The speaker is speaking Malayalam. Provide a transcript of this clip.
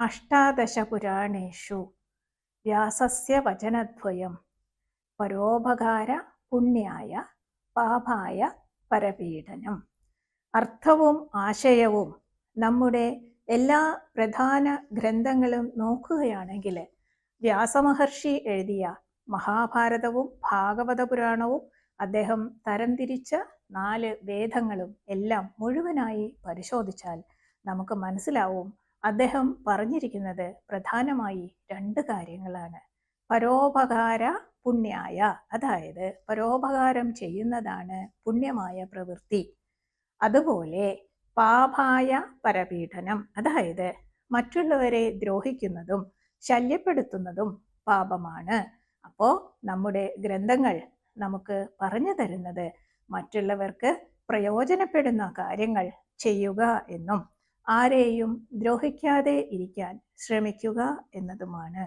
അഷ്ടാദശപുരാണേഷു. വ്യാസസ്യ വചനദ്വയം. പരോപകാര പുണ്യായ പാപായ പരപീഡനം. അർത്ഥവും ആശയവും നമ്മുടെ എല്ലാ പ്രധാന ഗ്രന്ഥങ്ങളും നോക്കുകയാണെങ്കിൽ വ്യാസമഹർഷി എഴുതിയ മഹാഭാരതവും ഭാഗവത പുരാണവും അദ്ദേഹം തരംതിരിച്ച നാല് വേദങ്ങളും എല്ലാം മുഴുവനായി പരിശോധിച്ചാൽ നമുക്ക് മനസ്സിലാവും അദ്ദേഹം പറഞ്ഞിരിക്കുന്നത് പ്രധാനമായി രണ്ട് കാര്യങ്ങളാണ്. പരോപകാര പുണ്യായ അതായത് പരോപകാരം ചെയ്യുന്നതാണ് പുണ്യമായ പ്രവൃത്തി. അതുപോലെ പാപായ പരപീഠനം അതായത് മറ്റുള്ളവരെ ദ്രോഹിക്കുന്നതും ശല്യപ്പെടുത്തുന്നതും പാപമാണ്. അപ്പോൾ നമ്മുടെ ഗ്രന്ഥങ്ങൾ നമുക്ക് പറഞ്ഞു തരുന്നത് മറ്റുള്ളവർക്ക് പ്രയോജനപ്പെടുന്ന കാര്യങ്ങൾ ചെയ്യുക എന്നും ആരെയും ദ്രോഹിക്കാതെ ഇരിക്കാൻ ശ്രമിക്കുക എന്നതുമാണ്.